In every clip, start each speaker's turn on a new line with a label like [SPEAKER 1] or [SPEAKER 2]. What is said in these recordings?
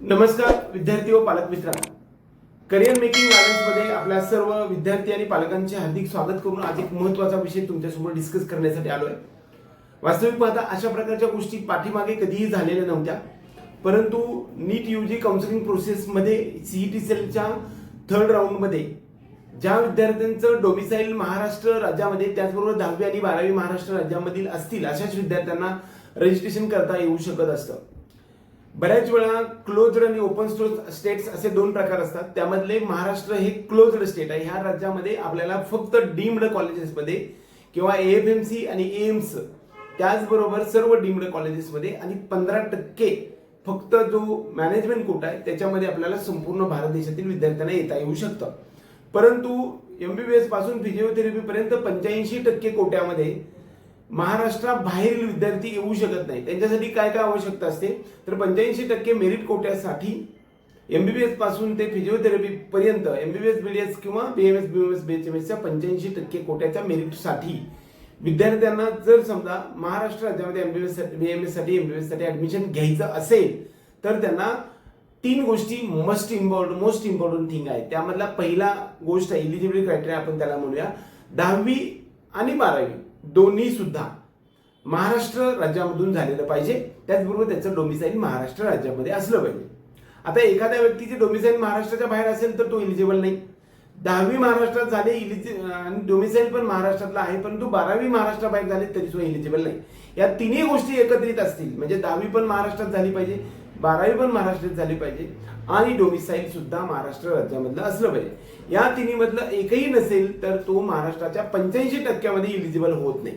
[SPEAKER 1] नमस्कार विद्यार्थी व पालक मित्रांनो करिअर मेकिंगमध्ये आपल्या सर्व विद्यार्थी आणि पालकांचे हार्दिक स्वागत करून आज एक महत्त्वाचा विषय तुमच्यासमोर डिस्कस करण्यासाठी आलो आहे वास्तविक पाहता अशा प्रकारच्या गोष्टी पाठीमागे कधीही झालेल्या नव्हत्या. परंतु नीट यू जी काउन्सिलिंग प्रोसेसमध्ये सीईटी सेलच्या थर्ड राऊंडमध्ये ज्या विद्यार्थ्यांचं डोमिसाईल महाराष्ट्र राज्यामध्ये त्याचबरोबर दहावी आणि बारावी महाराष्ट्र राज्यामधील असतील अशाच विद्यार्थ्यांना रजिस्ट्रेशन करता येऊ शकत असतं. बऱ्याच वेळा क्लोज्ड आणि ओपन स्टोर स्टेट्स असे दोन प्रकार असतात. त्यामधले महाराष्ट्र हे क्लोज्ड स्टेट आहे. ह्या राज्यामध्ये आपल्याला फक्त डीम्ड कॉलेजेसमध्ये किंवा एफ एम सी आणि एम्स त्याचबरोबर सर्व डीम्ड कॉलेजेसमध्ये आणि पंधरा टक्के फक्त जो मॅनेजमेंट कोटा आहे त्याच्यामध्ये आपल्याला संपूर्ण भारत देशातील विद्यार्थ्यांना येता येऊ शकतं. परंतु एमबीबीएसपासून फिजिओथेरपीपर्यंत पंच्याऐंशी टक्के कोट्यामध्ये महाराष्ट्राबाहेरील विद्यार्थी येऊ शकत नाही. त्यांच्यासाठी काय काय आवश्यकता असते? तर पंच्याऐंशी टक्के मेरिट कोट्यासाठी एमबीबीएसपासून ते फिजिओथेरपी पर्यंत एमबीबीएस बीडीएस किंवा बीएमएस बीएमएस बीएचएमएसच्या पंच्याऐंशी टक्के कोट्याच्या मेरिटसाठी विद्यार्थ्यांना जर समजा महाराष्ट्र राज्यामध्ये एमबीबीएस बीएमएससाठी एमबीबीएससाठी ऍडमिशन घ्यायचं असेल तर त्यांना तीन गोष्टी must important most important thing आहे त्यामधला पहिला गोष्ट आहे इलिजिबिलिटी क्रायटेरिया आपण त्याला म्हणूया. दहावी आणि बारावी. दोन्ही सुद्धा महाराष्ट्र राज्यामधून झालेलं पाहिजे. त्याचबरोबर त्याचं डोमिसाईल महाराष्ट्र राज्यामध्ये असलं पाहिजे. आता एखाद्या व्यक्तीचे डोमिसाईल महाराष्ट्राच्या बाहेर असेल तर तो इलिजिबल नाही. दहावी महाराष्ट्रात झाले इलिजि आणि डोमिसाईल पण महाराष्ट्रातला आहे परंतु बारावी महाराष्ट्राबाहेर झाले तरी सुद्धा इलिजिबल नाही. या तिन्ही गोष्टी एकत्रित असतील. म्हणजे दहावी पण महाराष्ट्रात झाली पाहिजे बारावी पण महाराष्ट्रात झाली पाहिजे आणि डोमिसाईल सुद्धा महाराष्ट्र राज्यामधलं असलं पाहिजे. या तिन्ही मधलं एकही नसेल तर तो महाराष्ट्राच्या पंच्याऐंशी टक्क्यामध्ये इलिजिबल होत नाही.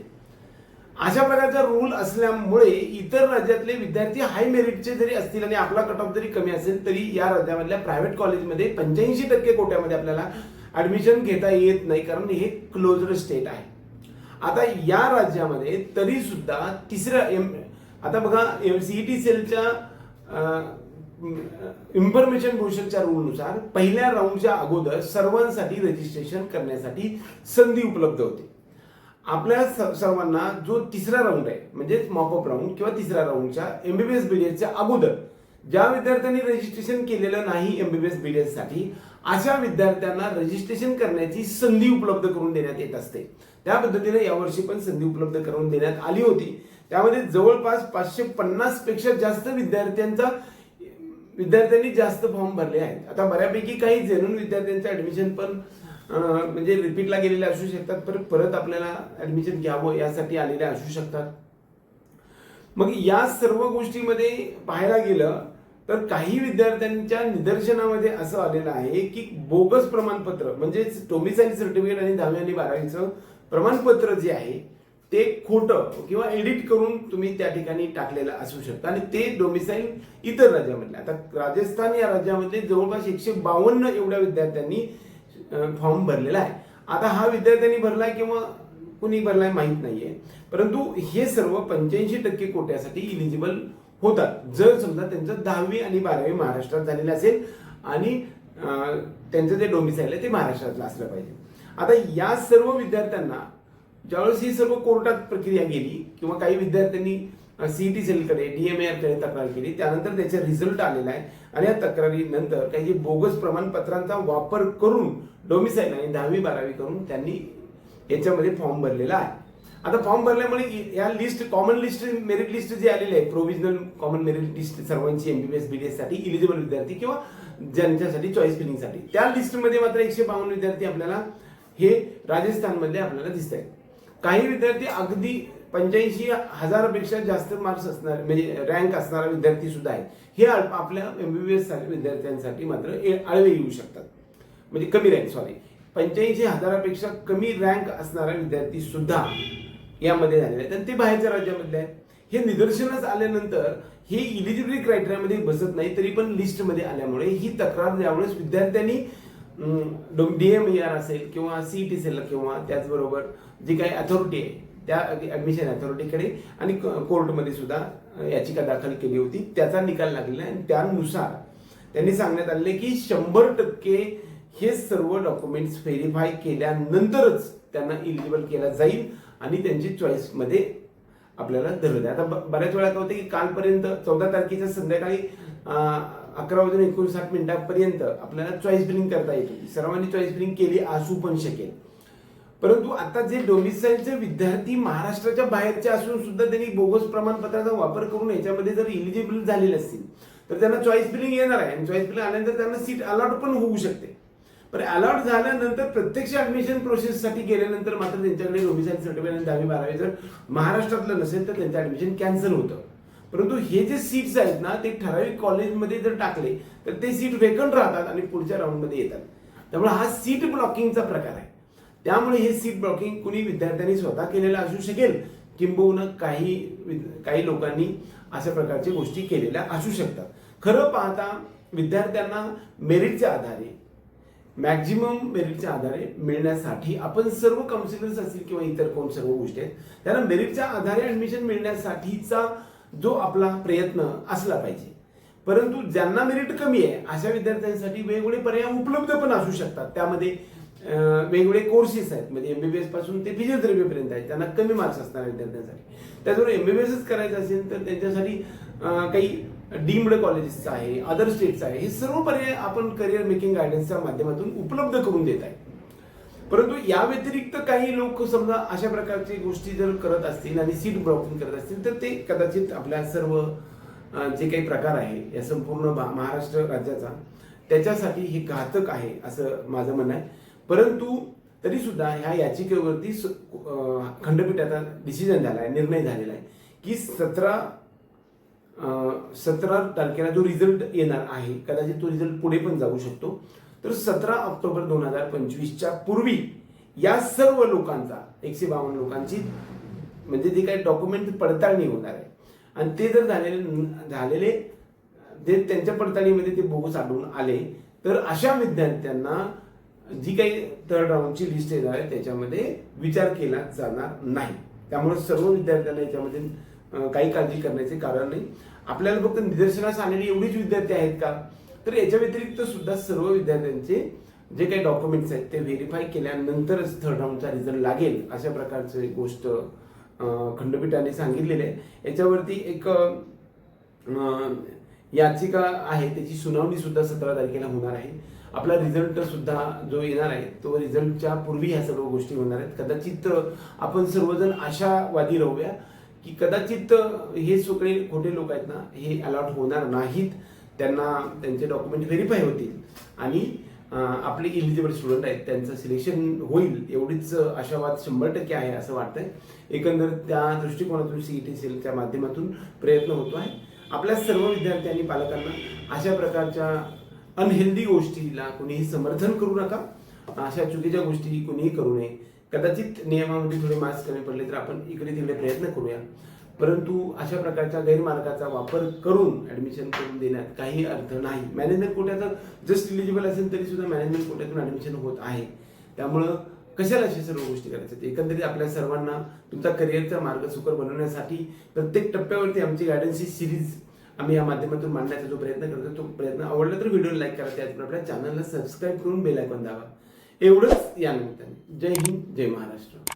[SPEAKER 1] अशा प्रकारचा रूल असल्यामुळे इतर राज्यातले विद्यार्थी हाय मेरिटचे जरी असतील आणि आपला कट ऑफ जरी कमी असेल तरी या राज्यामधल्या प्रायव्हेट कॉलेजमध्ये पंच्याऐंशी टक्के कोट्यामध्ये आपल्याला ऍडमिशन घेता येत नाही कारण हे क्लोजर स्टेट आहे. आता या राज्यामध्ये तरी सुद्धा तिसऱ्या एम आता बघा एम सीईटी सेलच्या इन्फॉर्मेशन ब्रोशरच्या रूलनुसार पहिल्या राऊंडच्या अगोदर सर्वांसाठी रजिस्ट्रेशन करण्यासाठी संधी उपलब्ध होते. आपल्या स- सर्वांना जो तिसरा राऊंड आहे म्हणजेच मॉपअप राऊंड किंवा तिसऱ्या राऊंडच्या एमबीबीएस बीडीएसच्या अगोदर ज्या विद्यार्थ्यांनी रजिस्ट्रेशन केलेलं नाही एमबीबीएस बीडीएससाठी अशा विद्यार्थ्यांना रजिस्ट्रेशन करण्याची संधी उपलब्ध करून देण्यात येत असते. त्या पद्धतीने यावर्षी पण संधी उपलब्ध करून देण्यात आली होती. त्यामध्ये जवळपास पाचशे पन्नासपेक्षा जास्त विद्यार्थ्यांचा विद्यार्थ्यांनी जास्त फॉर्म भरले आहेत. आता बऱ्यापैकी काही जेन्युन विद्यार्थ्यांचं ऍडमिशन पण म्हणजे रिपीटला गेलेले असू शकतात परत परत आपल्याला ऍडमिशन घ्यावं यासाठी आलेले असू शकतात. मग या सर्व गोष्टीमध्ये पाहायला गेलं तर काही विद्यार्थ्यांच्या निदर्शनामध्ये असं आलेलं आहे की बोगस प्रमाणपत्र म्हणजे टोमिसाईल सर्टिफिकेट आणि दहावी आणि बारावीचं प्रमाणपत्र जे आहे ते खोटं किंवा एडिट करून तुम्ही त्या ठिकाणी टाकलेलं असू शकतं. आणि ते डोमिसाईल इतर राज्यामधले. आता राजस्थान या राज्यामध्ये जवळपास एकशे बावन्न एवढ्या विद्यार्थ्यांनी फॉर्म भरलेला आहे. आता हा विद्यार्थ्यांनी भरलाय किंवा कुणी भरलाय माहीत नाहीये. परंतु हे सर्व पंच्याऐंशी टक्के कोट्यासाठी इलिजिबल होतात. जर समजा त्यांचं दहावी आणि बारावी महाराष्ट्रात झालेलं असेल आणि त्यांचं जे डोमिसाईल आहे ते महाराष्ट्रातलं असलं पाहिजे. आता या सर्व विद्यार्थ्यांना ज्यावेळेस ही सर्व कोर्टात प्रक्रिया गेली किंवा काही विद्यार्थ्यांनी सीईटी सेलकडे डीएमएआरकडे तक्रार केली त्यानंतर त्याचे रिझल्ट आलेला आहे. आणि या तक्रारीनंतर काही जे बोगस प्रमाणपत्रांचा वापर करून डोमिसाईल आणि दहावी बारावी करून त्यांनी याच्यामध्ये फॉर्म भरलेला आहे. आता फॉर्म भरल्यामुळे या list common list merit list जी आलेली आहे प्रोव्हिजनल कॉमन मेरिट लिस्ट सर्वांची एमबीबीएस बीडीएससाठी इलिजिबल विद्यार्थी किंवा ज्यांच्यासाठी चॉईस फिलिंगसाठी त्या लिस्टमध्ये मात्र एकशे बावन्न विद्यार्थी आपल्याला हे राजस्थानमध्ये आपल्याला दिसत आहेत काही विद्यार्थी अगदी पंच्याऐंशी हजारापेक्षा जास्त मार्क्स असणार म्हणजे रँक असणारा विद्यार्थी सुद्धा आहे हे बी आपल्या एमबीबीएस विद्यार्थ्यांसाठी मात्र आळवे येऊ शकतात. म्हणजे कमी रँक सॉरी पंच्याऐंशी हजारापेक्षा कमी रँक असणारा विद्यार्थी सुद्धा यामध्ये झालेले आहेत आणि ते बाहेरच्या राज्यामधले आहेत. हे निदर्शनास आल्यानंतर हे इलिजिबिलिटी क्रायटेरियामध्ये बसत नाही तरी पण लिस्टमध्ये आल्यामुळे ही तक्रार ज्यावेळेस विद्यार्थ्यांनी डीएमईआर असेल किंवा सीईटी सेल किंवा त्याचबरोबर जी काही अथॉरिटी आहे त्या ॲडमिशन अथॉरिटीकडे आणि कोर्टमध्ये सुद्धा याचिका दाखल केली होती. त्याचा निकाल लागलेला आहे. आणि त्यानुसार त्यांनी सांगण्यात आले की शंभर टक्के हे सर्व डॉक्युमेंट्स व्हेरीफाय केल्यानंतरच त्यांना इलिजिबल केला जाईल आणि त्यांची चॉईसमध्ये आपल्याला धरलं आता ब- बऱ्याच वेळा काय होतं की कालपर्यंत चौदा तारखेच्या संध्याकाळी अकरा वाजून एकोणसाठ मिनिटांपर्यंत आपल्याला चॉईस बिलिंग करता येत. सर्वांनी चॉईस बिलिंग केली असू पण शकेल. परंतु आता जे डोमिसाईलचे विद्यार्थी महाराष्ट्राच्या बाहेरचे असून सुद्धा त्यांनी बोगस प्रमाणपत्राचा वापर करून याच्यामध्ये जर इलिजिबल झालेले असतील तर त्यांना चॉईस बिलिंग येणार आहे. आणि चॉईस बिलिंग आल्यानंतर त्यांना सीट अलॉट पण होऊ शकते. पण अलॉट झाल्यानंतर प्रत्यक्ष ऍडमिशन प्रोसेससाठी गेल्यानंतर मात्र त्यांच्याकडे डोमिसाईल सर्टिफिकेट आणि दहावी बारावी जर महाराष्ट्रातलं नसेल तर त्यांचं ऍडमिशन कॅन्सल होतं. परंतु हे जे सीट्स आहेत ना ते ठराविक कॉलेजमध्ये जर टाकले तर ते सीट वेकंट राहतात आणि पुढच्या राऊंडमध्ये येतात. त्यामुळे हा सीट ब्लॉकिंगचा प्रकार आहे. त्यामुळे हे सीट ब्लॉकिंग कुणी विद्यार्थ्यांनी स्वतः केलेलं असू शकेल किंबहुना काही काही लोकांनी अशा प्रकारच्या गोष्टी केलेल्या असू शकतात. खरं पाहता विद्यार्थ्यांना मेरिटच्या आधारे मॅक्झिमम मेरिटच्या आधारे मिळण्यासाठी आपण सर्व काउन्सिलर्स असतील किंवा इतर कोण सर्व गोष्टी आहेत त्यांना मेरिटच्या आधारे ॲडमिशन मिळण्यासाठीचा जो आपला प्रयत्न असला पाहिजे. परंतु ज्यांना मेरिट कमी आहे अशा विद्यार्थ्यांसाठी वेगवेगळे पर्याय उपलब्ध पण असू शकतात. त्यामध्ये वेगवेगळे कोर्सेस आहेत. म्हणजे एमबीबीएसपासून ते फिजिओथेरपीपर्यंत आहेत. त्यांना कमी मार्क्स असणार विद्यार्थ्यांसाठी. त्याचबरोबर एमबीबीएसच करायचं असेल तर त्यांच्यासाठी काही डीम्ड कॉलेजेस आहे अदर स्टेट्स आहे. हे सर्व पर्याय आपण करिअर मेकिंग गायडन्सच्या माध्यमातून उपलब्ध करून देत आहे परंतु या व्यतिरिक्त काही लोक समजा अशा प्रकारची गोष्टी जर करत असतील आणि सीट ब्लॉकिंग करत असतील तर ते कदाचित आपल्या सर्व जे काही प्रकार आहे या संपूर्ण महाराष्ट्र राज्याचा त्याच्यासाठी हे घातक आहे असं माझं म्हणणं आहे. परंतु तरी सुद्धा ह्या याचिकेवरती स- खंडपीठाचा डिसिजन झाला आहे निर्णय झालेला आहे की सतरा सतरा तारखेला जो रिझल्ट येणार आहे कदाचित तो रिझल्ट पुढे पण जाऊ शकतो. तर सतरा ऑक्टोबर दोन हजार पंचवीसच्या पूर्वी या सर्व लोकांचा एकशे बावन्न लोकांची म्हणजे जे काही डॉक्युमेंट पडताळणी होणार आहे. आणि ते जर झालेले झालेले जे त्यांच्या पडताळणीमध्ये ते बोगस आढळून आले तर अशा विद्यार्थ्यांना जी काही थर्ड राऊंडची लिस्ट येणार आहे त्याच्यामध्ये विचार केला जाणार नाही. त्यामुळे सर्व विद्यार्थ्यांना याच्यामध्ये काही काळजी करण्याचे कारण नाही. आपल्याला फक्त निदर्शनास आलेली एवढीच विद्यार्थी आहेत का? तर याच्या व्यतिरिक्त सुद्धा सर्व विद्यार्थ्यांचे जे काही डॉक्युमेंट्स आहेत ते व्हेरीफाय केल्यानंतरच थर्ड राऊंडचा रिझल्ट लागेल अशा प्रकारची गोष्ट खंडपीठाने सांगितलेली आहे. याच्यावरती एक याचिका आहे त्याची सुनावणी सुद्धा सतरा तारखेला होणार आहे. आपला रिझल्ट सुद्धा जो येणार आहे तो रिझल्टच्या पूर्वी ह्या सर्व गोष्टी होणार आहेत. कदाचित आपण सर्वजण आशावादी राहूया की कदाचित हे सगळे खोटे लोक आहेत ना हे अलॉट होणार नाहीत. त्यांना त्यांचे डॉक्युमेंट व्हेरीफाय होतील. आणि आपले इलिजिबल स्टुडंट आहेत त्यांचं सिलेक्शन होईल एवढीच आशावाद शंभर टक्के आहे असं वाटतंय. एकंदर त्या दृष्टिकोनातून सीईटी सेलच्या माध्यमातून प्रयत्न होतो आहे. आपल्या सर्व विद्यार्थ्यांनी पालकांना अशा प्रकारच्या अनहेल्दी गोष्टीला कोणीही समर्थन करू नका. अशा चुकीच्या गोष्टी कोणीही करू नये. कदाचित नियमामध्ये थोडे मार्क्स कमी पडले तर आपण इकडे तिकडे प्रयत्न करूया. परंतु अशा प्रकारच्या गैरमार्गाचा वापर करून ऍडमिशन करून देण्यात काही अर्थ नाही. मॅनेजमेंट कोट्याचा जस्ट इलिजिबल असेल तरी सुद्धा मॅनेजमेंट कोट्यातून ऍडमिशन होत आहे. त्यामुळं कशाला अशा सर्व गोष्टी करायच्या? एकंदरीत आपल्या सर्वांना तुमचा करिअरचा मार्ग सुकर बनवण्यासाठी प्रत्येक टप्प्यावरती आमची गायडन्स ही सिरीज आम्ही या माध्यमातून मांडण्याचा जो प्रयत्न करतो तो प्रयत्न आवडला तर व्हिडिओ लाईक करा. त्याचप्रमाणे आपल्या चॅनलला सबस्क्राईब करून बेल आयकॉन दावा एवढंच या निमित्ताने. जय हिंद जय महाराष्ट्र.